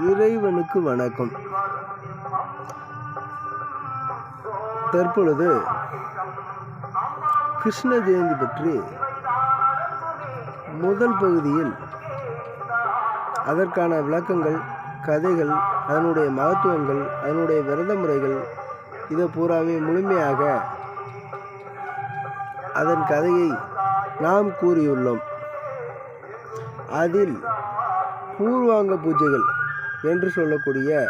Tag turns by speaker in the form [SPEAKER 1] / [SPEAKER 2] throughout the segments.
[SPEAKER 1] இறைவனுக்கு வணக்கம். தற்பொழுது கிருஷ்ண ஜெயந்தி பற்றி முதல் பகுதியில் அதற்கான விளக்கங்கள் கதைகள் அதனுடைய மகத்துவங்கள் அதனுடைய விரத முறைகள் இதை பூராவே முழுமையாக அதன் கதையை நாம் கூறியுள்ளோம். அதில் பூர்வாங்க பூஜைகள் என்று சொல்லக்கூடிய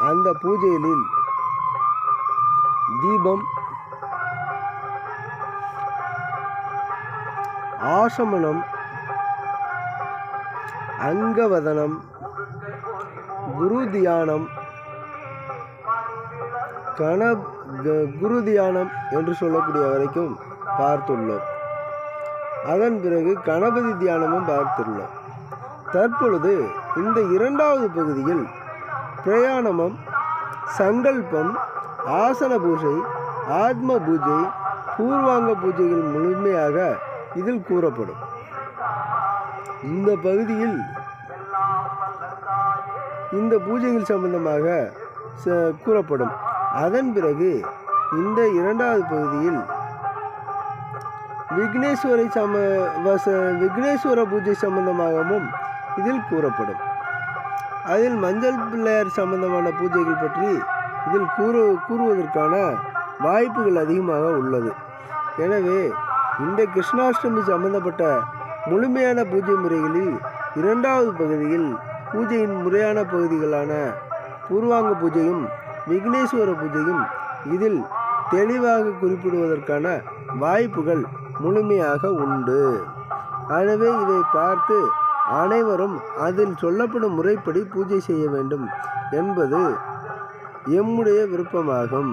[SPEAKER 1] அந்த பூஜையில் தீபம் ஆசமனம் அங்கவதனம் குரு தியானம் கண க- குரு தியானம் என்று சொல்லக்கூடிய வரைக்கும் பார்த்துள்ளோம். அதன் பிறகு கணபதி தியானமும் பார்த்துள்ளோம். தற்பொழுது இந்த இரண்டாவது பகுதியில் பிரயாணமம் சங்கல்பம் ஆசன பூஜை ஆத்ம பூஜை பூர்வாங்க பூஜைகள் முழுமையாக இதில் கூறப்படும். இந்த பகுதியில் இந்த பூஜைகள் சம்பந்தமாக ச- கூறப்படும். அதன் பிறகு இந்த இரண்டாவது பகுதியில் விக்னேஸ்வரை சம வச விக்னேஸ்வர பூஜை சம்பந்தமாகவும் இதில் கூறப்படும். அதில் மஞ்சள் பிள்ளையார் சம்பந்தமான பூஜைகள் பற்றி இதில் கூறு கூறுவதற்கான வாய்ப்புகள் அதிகமாக உள்ளது. எனவே இந்த கிருஷ்ணாஷ்டமி சம்பந்தப்பட்ட முழுமையான பூஜை முறைகளில் இரண்டாவது பகுதியில் பூஜையின் முறையான பகுதிகளான பூர்வாங்க பூஜையும் விக்னேஸ்வர பூஜையும் இதில் தெளிவாக குறிப்பிடுவதற்கான வாய்ப்புகள் முழுமையாக உண்டு. எனவே இதை பார்த்து அனைவரும் அதில் சொல்லப்படும் முறைப்படி பூஜை செய்ய வேண்டும் என்பது எம்முடைய விருப்பமாகும்.